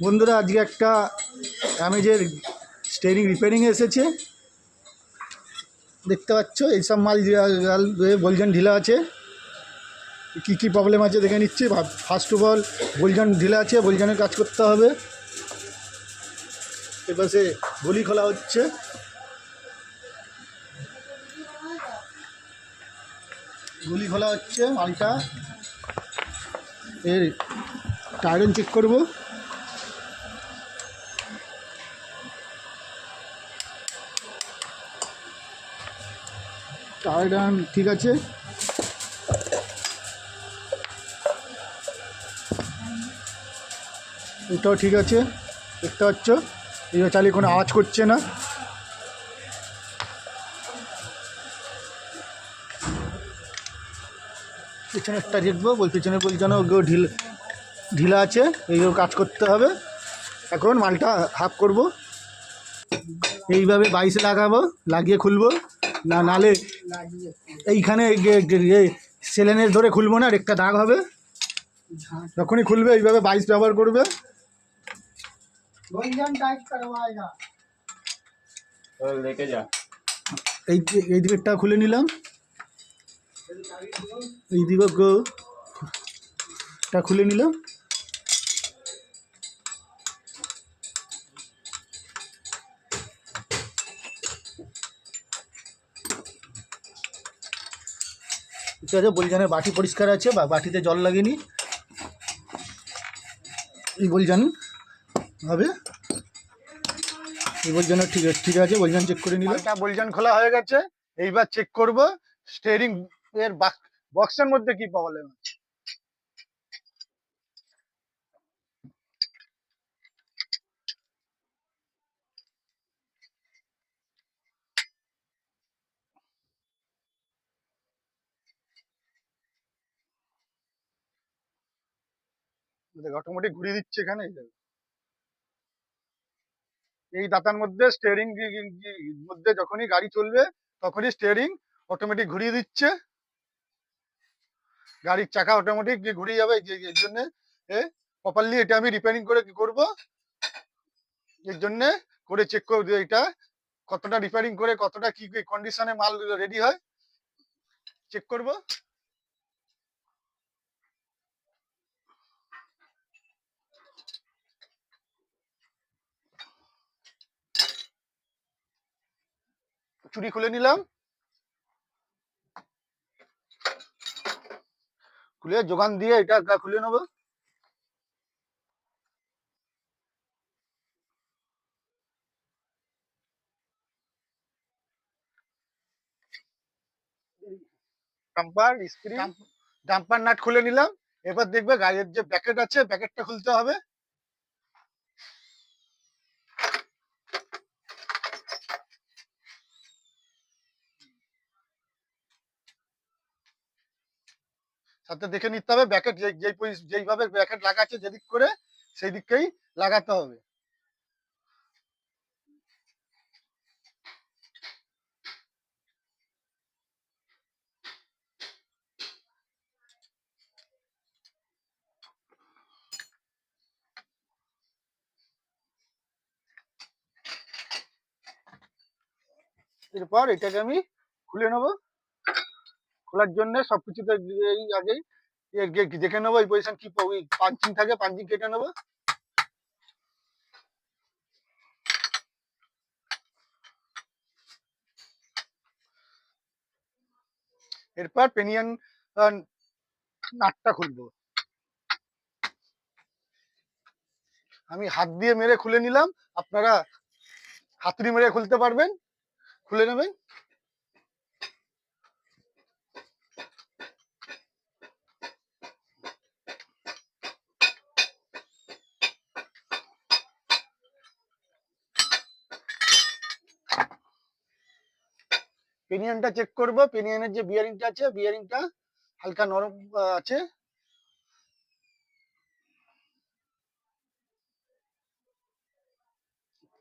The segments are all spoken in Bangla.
বন্ধুরা, আজকে একটা অ্যামেজের স্টেরিং রিপেয়ারিং এসেছে। দেখতে পাচ্ছ, এইসব মাল বলছেন ঢিলা আছে, কী কী প্রবলেম আছে দেখে নিচ্ছি। ফার্স্ট অফ অল বলজন ঢিলা আছে বলজনের কাজ করতে হবে। সে গলি খোলা হচ্ছে। গুলি খোলা হচ্ছে মালটা। এর টায়ারিং চেক করব। টায়ার ঠিক আছে। এটাও ঠিক আছে। দেখতে পাচ্ছ? এই চালিয়ে কোনো আওয়াজ করছে না। পিছনেরটা দেখব, বল পিছনে বলছেন ওগুলো ঢিল ঢিলা আছে, এইগুলো কাজ করতে হবে। এখন মালটা হাফ করব। এইভাবে বাইশে লাগাবো, লাগিয়ে খুলবো। না নালে এইখানে সেলেনের ধরে খুলবো না একটা দাগ হবে। যখনই খুলবে এইভাবে বাইশ ব্যবহার করবে। এই এই দিকেরটা খুলে নিলাম। এই দিকটা খুলে নিলাম। ঠিক আছে বলজানের বাটি পরিষ্কার আছে, বা বাটিতে জল লাগেনি এই বলজান হবে। এই বলজানের ঠিক আছে ঠিক আছে বলজান চেক করে নিলাম। বলজান খোলা হয়ে গেছে, এইবার চেক করব স্টিয়ারিং এর বক্সের মধ্যে কি প্রবলেম আছে? অটোমেটিক ঘুরিয়ে দিচ্ছে এখানে এই। দাতার মধ্যে স্টিয়ারিং মধ্যে যখনই গাড়ি চলবে, তখনই স্টিয়ারিং অটোমেটিক ঘুরিয়ে দিচ্ছে। গাড়ির চাকা অটোমেটিক ঘুরিয়ে যাবে এর জন্য প্রপারলি এটা আমি রিপেয়ারিং করে কি করব? এর জন্য করে চেক করব এটা কতটা রিপেয়ারিং করে, কতটা কি কন্ডিশনে মাল রেডি হয়। চেক করব। চুরি খুলে নিলাম। খুলে যোগান দিয়ে এটা খুলে নেব। ডাম্পার নাট খুলে নিলাম। এবার দেখবে গাড়ির যে প্যাকেট আছে প্যাকেটটা খুলতে হবে। সাথে দেখে নিতে হবে ব্যাকেট যেই যেইভাবে ব্যাকেট লাগাচ্ছে যেদিক করে সেই দিককেই লাগাতে হবে। এরপর এটাকে আমি খুলে নেব। খোলার জন্য সবকিছুতে এই আগেই দেখে নেব এই পজিশন কি পাঞ্চিং থাকে পাঞ্চিং কেটে নেব। এরপর পেনিয়ান নাটটা খুলবো। আমি হাত দিয়ে মেরে খুলে নিলাম। আপনারা হাতুড়ি মেরে খুলতে পারবেন। খুলে নেবেন। পিনিয়নটা চেক করব পেনিয়নের যে বিয়ারিংটা আছে বিয়ারিংটা হালকা নরম আছে।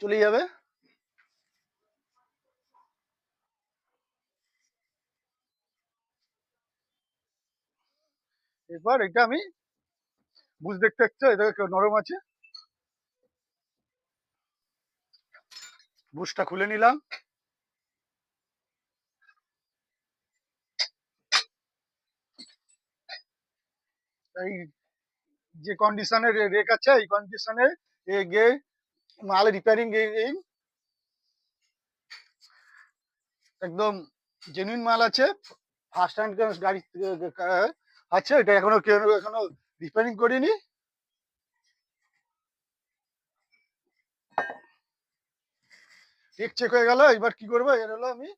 চলে যাবে। এবার এটা আমি বুঝ দেখতে দেখতে এটা নরম আছে। বুঝটা খুলে নিলাম। এই যে কন্ডিশনে রেক আছে, এই কন্ডিশনে গিয়ে মাল রিপেয়ারিং এই একদম জেনুইন মাল আছে ফার্স্ট হ্যান্ড গাড়ি, আছে, এটা এখনও কেউ এখনও রিপেয়ারিং করিনি। রেক চেক হয়ে গেল এবার কি করব, এর হলো আমি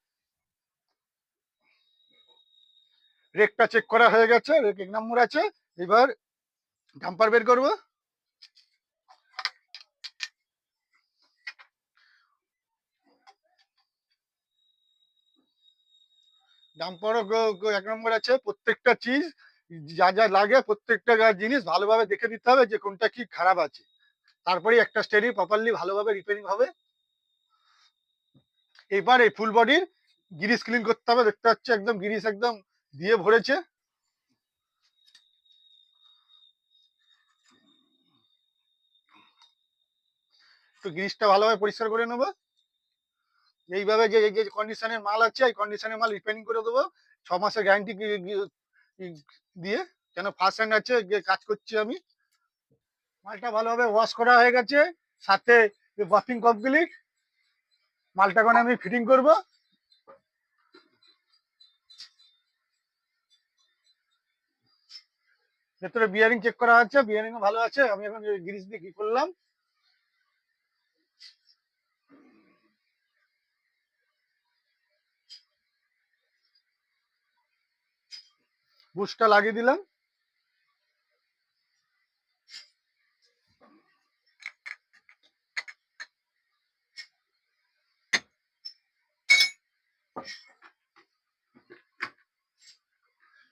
রেকটা চেক করা হয়ে গেছে রেক এক নম্বর আছে। এবার ডাম্পার বের করব। ডাম্পারও এক নম্বর আছে, প্রত্যেকটা চিজ যা যা লাগে প্রত্যেকটা জিনিস ভালোভাবে দেখে দিতে হবে যে কোনটা কি খারাপ আছে। তারপরে একটা স্টেরিং প্রপারলি ভালোভাবে রিপেয়ারিং হবে। এবার এই ফুল বডির গিরিস ক্লিন করতে হবে। দেখতে পাচ্ছি একদম গিরিস একদম দিয়ে ভরেছে। তো গিরিসটা ভালোভাবে পরিষ্কার করে নেব। এইভাবে যে যে কন্ডিশনের মাল আছে, এই কন্ডিশনের মাল রিপেয়ারিং করে দেবো। ছ মাসের গ্যারান্টি দিয়ে কেন ফার্স্ট হ্যান্ড আছে, যে কাজ করছি আমি। মালটা ভালোভাবে ওয়াশ করা হয়ে গেছে। সাথে ওয়াশিং কমপ্লিট মালটা এখন আমি ফিটিং করব। ভেতরে বিয়ারিং চেক করা আছে বিয়ারিং ভালো আছে। আমি এখন গিরিস দিয়ে কি করলাম বুশটা লাগিয়ে দিলাম।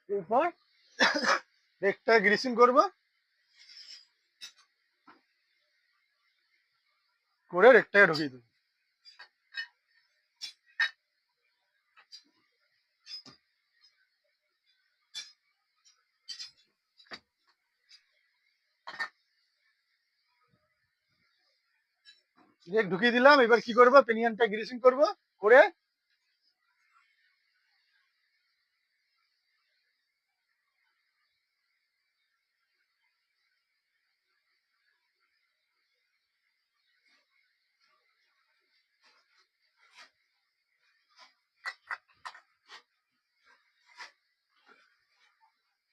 এরপর রেকটা গ্রিসিং করব। করে রেকটাকে ঢুকিয়ে দেবো। রেক ঢুকিয়ে দিলাম, এবার কি করব? পেনিয়ানটা গ্রিসিং করব, করে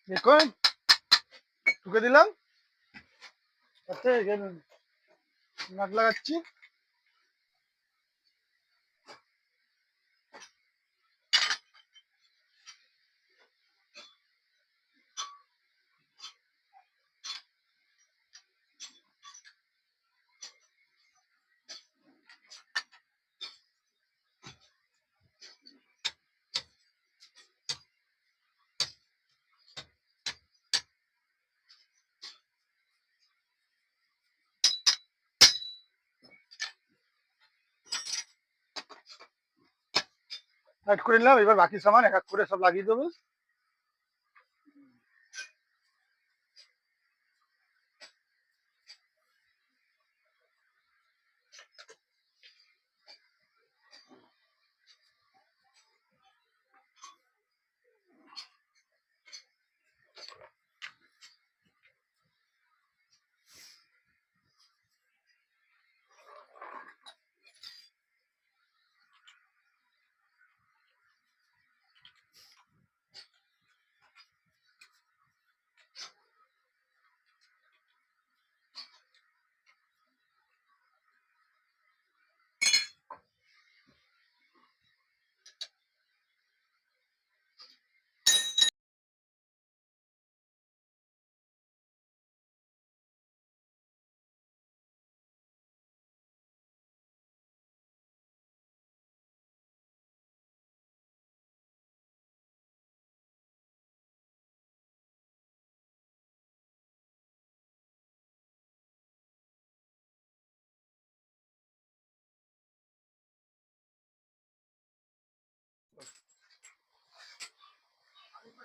দেখুন, ঢুকে দিলাম। তাতে নাট লাগাচ্ছি। অ্যাড করে নিলাম এবার বাকি সামান এক এক করে সব লাগিয়ে দেবো।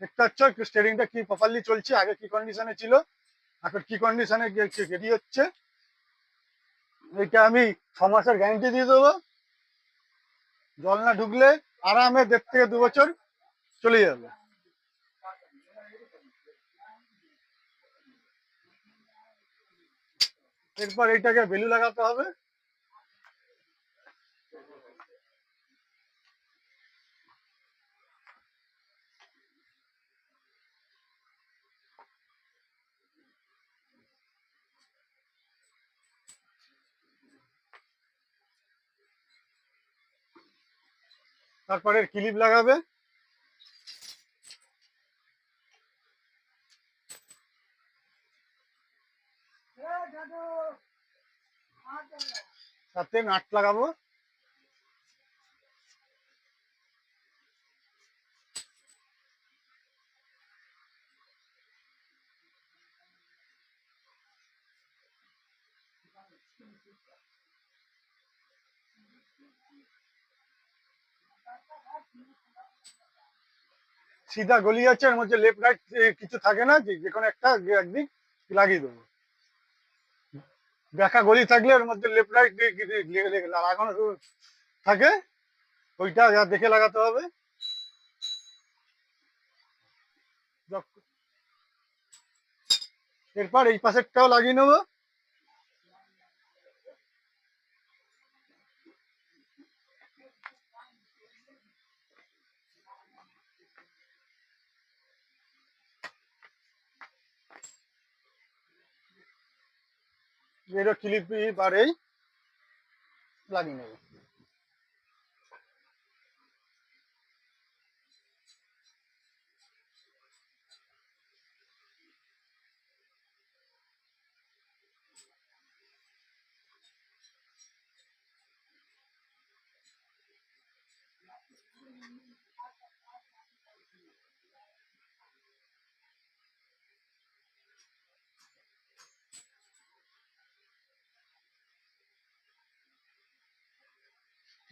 দেখতে পাচ্ছ? স্টেরিংটা কি প্রপারলি চলছে? আগে কি কন্ডিশনে ছিল? এখন কি কন্ডিশনে রেডি হচ্ছে? এটা আমি ছ মাসের গ্যারান্টি দিয়ে দেবো। জল না ঢুকলে আরামে দেড় থেকে দু বছর চলে যাবে। এরপর এইটাকে বেলু লাগাতে হবে। তারপরে ক্লিপ লাগাবে। সাথে নাট লাগাবো। সিধা গলি আছে, এর মধ্যে লেফট রাইট কিছু থাকে না, যে কোনো একটা একদিক লাগিয়ে দেবো। দেখা গলি থাকলে এর মধ্যে লেফট রাইট লাগানো থাকে, ওইটা যা দেখে লাগাতে হবে। এরপর এই পাশেরটাও লাগিয়ে নেব। এরও ক্লিপ বারেই লাগিয়ে নেব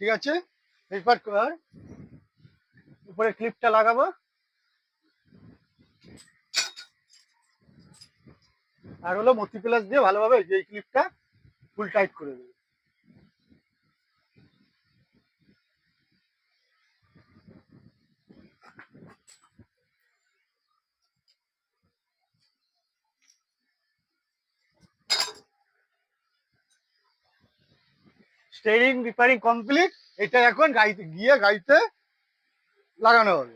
ঠিক আছে? এরপর উপরে ক্লিপটা লাগাবো। আর হলো মতি প্লাস দিয়ে ভালোভাবে এই ক্লিপটা ফুল টাইট করে দেবে। স্টেরিং রিপেয়ারিং কমপ্লিট এটা এখন গাড়িতে, গিয়ে গাড়িতে লাগানো হবে।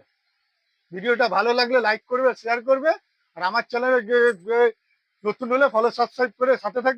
ভিডিওটা ভালো লাগলে লাইক করবে শেয়ার করবে, আর আমার চ্যানেলে নতুন হলে ফলো সাবস্ক্রাইব করে সাথে থাকবে।